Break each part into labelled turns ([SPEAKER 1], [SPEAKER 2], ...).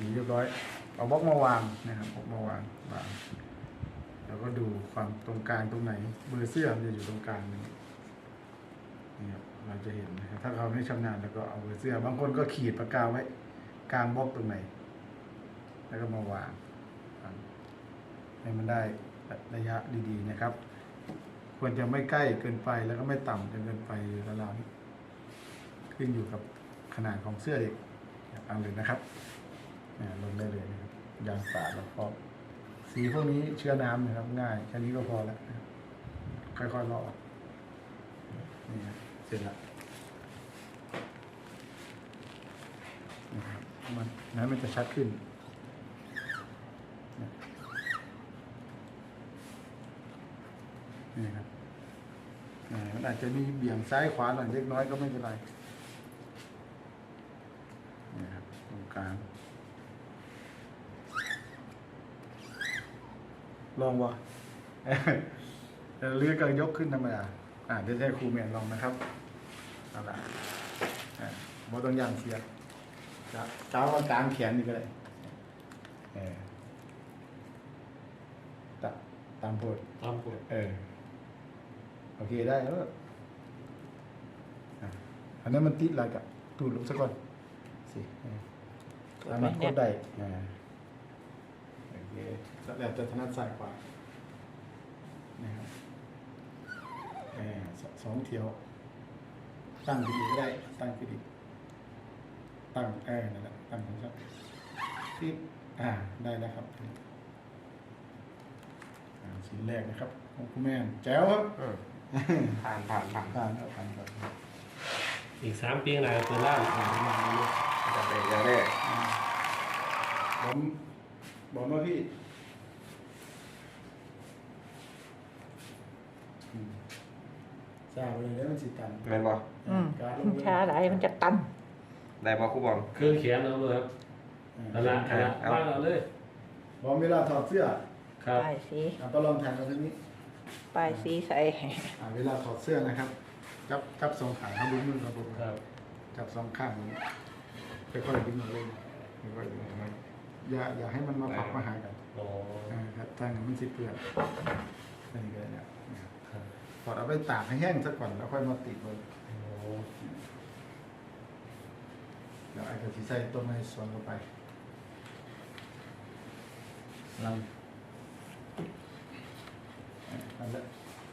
[SPEAKER 1] สีเรียบร้อย เอาบล็อกมาวางนะครับบล็อกมาวางวางแล้วก็ดูความตรงกลางตรงไหนเบอร์เสื้อมันจะอยู่ตรงกลางนี่นี่ครับเราจะเห็นนะครับถ้าเขาไม่ชำนาญแล้วก็เอาเบอร์เสื้อ บางคนก็ขีดปากกาไว้กลางบล็อกตรงไหน แล้วก็มาวางวางให้มันได้ระยะดีๆนะครับ ควรจะไม่ใกล้เกินไปแล้วก็ไม่ต่ำจนเกินไประลาวนี้ขึ้นอยู่กับขนาดของเสื้อเด็กเอาเลยนะครับอ่าลงได้เลยนะครับ ยางสาดแล้วก็สีพวกนี้เชื้อน้ำนะครับ ง่ายแค่นี้ก็พอแล้วค่อยๆลอกนี่ครับเสร็จแล้วนะครับมันนั้นมันจะชัดขึ้นนี่ครับอ่ามันอาจจะมีเบี่ยงซ้ายขวาหน่อยเล็กน้อยก็ไม่เป็นไรนี่ครับตรงกลาง ลองวะเออเรือก็ยกขึ้นธรรมดาอ่าเดี๋ยวจะให้ครูแมนลองนะครับเอาละอ่าบอต้องย่างเสียบจะจ้าวากลางแขนนี่ก็ได้เออตะตามโพด
[SPEAKER 2] ตามกฎ
[SPEAKER 1] เออโอเคได้แล้วอะอันนั้นมันติดอะไรกับตูดลงซะก่อนสิเออสามารถกดได้อ่าโอเค แล้วจะถนัดซ้ายขวานะครับเออสสองเที่ยว ตั้งขึ้นอีกก็ได้ ตั้งขึ้นอีกตั้งเออนั่นแหละตั้งของชัดที่อ่าได้แล้วครับอ่าชิ้นแรกนะครับของคุณแม่นแจ๋วครับ
[SPEAKER 2] เออผ่านผ่านผ่าน
[SPEAKER 1] ผ่านเอาผ่านก่อนครับ
[SPEAKER 2] อีกสามปีข้างหน้าเปิดร้านจัดเลยอย่างแรก
[SPEAKER 1] อ่าบอมบอมว่าพี่ อืมทราบเลยแล้วมันสิตัน
[SPEAKER 3] แม่นบ่
[SPEAKER 4] อืม
[SPEAKER 1] การลง
[SPEAKER 4] ช้าไหลมันจะตัน
[SPEAKER 3] ได้บ่ครูบอล
[SPEAKER 2] เครื่องเขียนเอาเลยครับ
[SPEAKER 1] อ่า
[SPEAKER 2] นั่นละนั่นละ
[SPEAKER 3] เอา
[SPEAKER 2] วางเอาเลย
[SPEAKER 1] บอมเวลาถอดเสื้อ
[SPEAKER 2] ครับ
[SPEAKER 4] ป้ายสี
[SPEAKER 1] อ่าต้องลองแทนกันทีนี้
[SPEAKER 4] ป้ายสีใส่
[SPEAKER 1] อ่าเวลาถอดเสื้อนะครับ จับจับสองขาครับดูมือครับผม
[SPEAKER 2] ครับ
[SPEAKER 1] จับสองข้างนี้ค่อยๆดึงมาเลยค่อยๆดึงมาอย่าอย่าให้มันมาพับมาหากัน
[SPEAKER 2] อ๋อ
[SPEAKER 1] อ่าครับถ้างั้นมันสิเปื่อนอันนี้ก็ได้แล้วนะครับ
[SPEAKER 2] ครับ
[SPEAKER 1] ถอดเอาไปตากให้แห้งซะก่อนแล้วค่อยมาติดเลย
[SPEAKER 2] โอ้
[SPEAKER 1] เดี๋ยวไอ้กะทิใส่ต้นไม้สวนลงไปลังอ่านั่นแหละ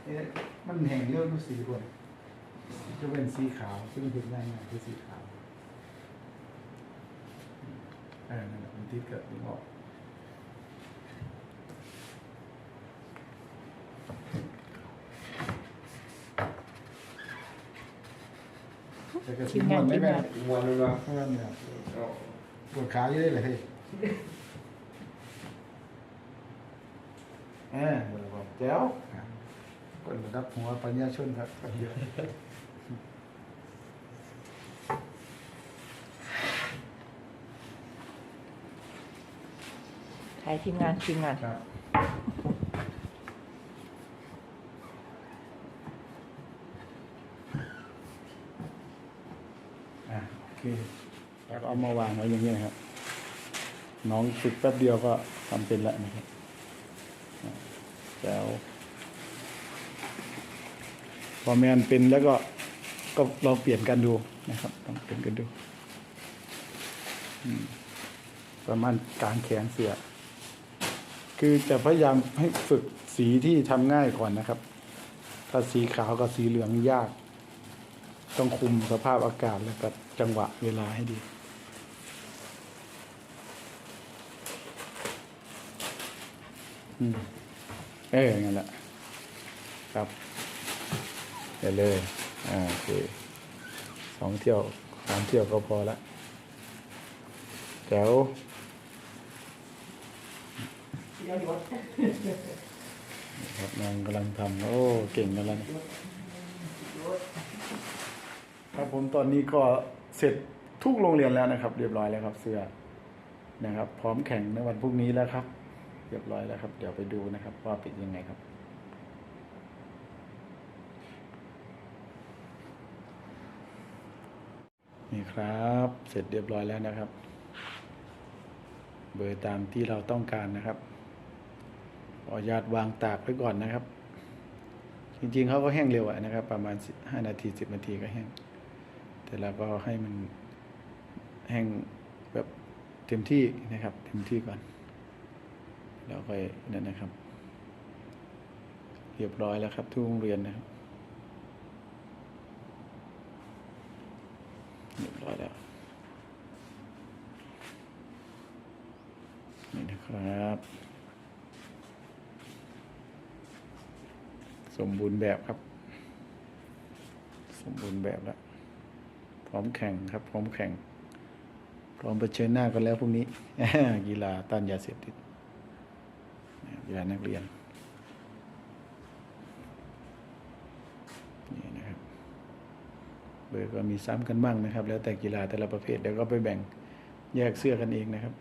[SPEAKER 1] เอ๊ะมันแห้งเยอะดูสีคนจะเป็นสีขาว ซึ่งเห็นได้ง่ายคือสีขาวเออนั่นแหละมันติดกับดึงออก แต่กระสีมันไม่แม่น
[SPEAKER 3] มวนเลยบ่
[SPEAKER 1] เพื่อนเนี่ยปวดขาเยอะเลยเฮ้ยเออเดี๋ยวบอกแจ๋วคนระดับหัวปัญญาชนครับเยอะ
[SPEAKER 4] ถ่ายทีมงานทีมงาน
[SPEAKER 1] ครับอะโอเค แล้วก็เอามาวางไว้อย่างนี้นะครับ น้องฝึกแป๊บเดียวก็ทำเป็นแล้วนะครับแล้วพอแมนเป็นแล้วก็ก็ลองเปลี่ยนกันดูนะครับลองเปลี่ยนกันดูประมาณกลางแขนเสือคือจะพยายามให้ฝึกสีที่ทำง่ายก่อนนะครับ ถ้าสีขาวกับสีเหลืองยาก ต้องคุมสภาพอากาศและกับจังหวะเวลาให้ดี อืม เอองั้นแหละ ครับเดี๋ยวเลย อ่าโอเคสองเที่ยวสามเที่ยวก็พอละแถวครับนางกำลังทำโอ้ เก่งกันแล้วเนี่ยครับผมตอนนี้ก็เสร็จทุกโรงเรียนแล้วนะครับ เรียบร้อยแล้วครับ เสื้อนะครับ พร้อมแข่งในวันพรุ่งนี้แล้วครับ เรียบร้อยแล้วครับ เดี๋ยวไปดูนะครับ ว่าเป็นยังไงครับนี่ครับ เสร็จเรียบร้อยแล้วนะครับ เบอร์ตามที่เราต้องการนะครับขออนุญาตวางตากไว้ก่อนนะครับ จริงๆเขาก็แห้งเร็วนะครับ ประมาณ 5 นาที 10 นาทีก็แห้ง แต่เราก็ให้มันแห้งแบบเต็มที่นะครับ เต็มที่ก่อนแล้วค่อยนั่นนะครับ เรียบร้อยแล้วครับทุกโรงเรียนนะครับเรียบร้อยแล้วนี่นะครับ สมบูรณ์แบบครับ สมบูรณ์แบบแล้ว พร้อมแข่งครับ พร้อมแข่ง พร้อมเผชิญหน้ากันแล้วพรุ่งนี้กีฬาต้านยาเสพติดกีฬานักเรียนนี่นะครับเบอร์ก็มีซ้ำกันบ้างนะครับ แล้วแต่กีฬาแต่ละประเภทเดี๋ยวก็ไปแบ่งแยกเสื้อกันเองนะครับ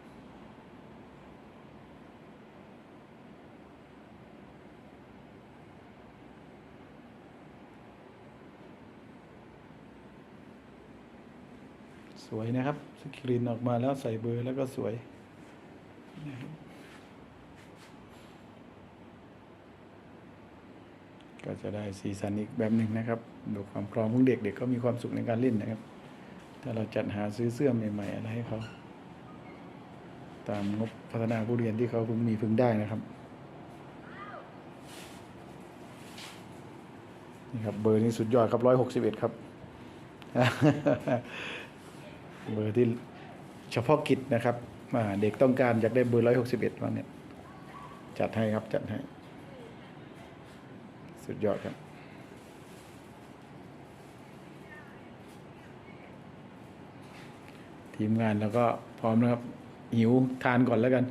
[SPEAKER 1] สวยนะครับ สกรีนออกมาแล้วใส่เบอร์แล้วก็สวยนะครับก็จะได้สีสันอีกแบบหนึ่งนะครับ ดูความพร้อมของเด็กเด็กก็มีความสุขในการเล่นนะครับ ถ้าเราจัดหาซื้อเสื้อใหม่ๆอะไรให้เขา ตามงบพัฒนาผู้เรียนที่เขาพิ่งมีพิ่งได้นะครับ นี่ครับเบอร์นี้สุดยอดครับร้อยหกสิบเอ็ดครับ เบอร์ที่เฉพาะกิจนะครับเด็กต้องการอยากได้เบอร์ร้อยหกสิบเอ็ดวันเนี่ยจัดให้ครับจัดให้ สุดยอดครับทีมงานแล้วก็พร้อมนะครับ หิวทานก่อนแล้วกัน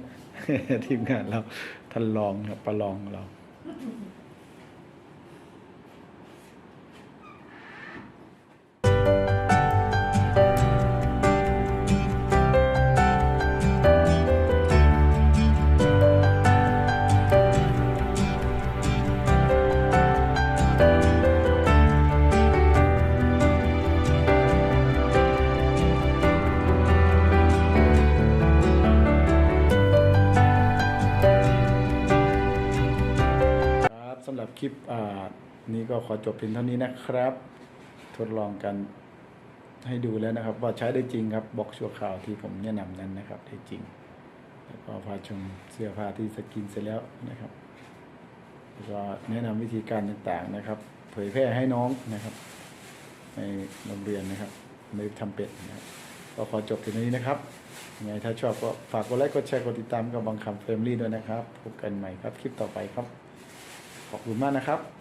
[SPEAKER 1] ทีมงานเราท่านรองครับประลองเรา นี้ก็ขอจบเพียงเท่านี้นะครับ ทดลองกันให้ดูแล้วนะครับ ว่าใช้ได้จริงครับบล็อกชั่วคราวที่ผมแนะนำนั้นนะครับ ได้จริง แล้วก็พาชมเสื้อผ้าที่สกินเสร็จแล้วนะครับแล้วก็แนะนำวิธีการต่างๆนะครับ เผยแพร่ให้น้องนะครับ ในโรงเรียนนะครับในทำเป็ดนะครับก็ขอจบเพียงเท่านี้นะครับยังไงถ้าชอบก็ฝากกดไลค์กดแชร์กดติดตามกับบางคำเฟรมลี่ด้วยนะครับพบกันใหม่ครับคลิปต่อไปครับ ขอบคุณมากนะครับ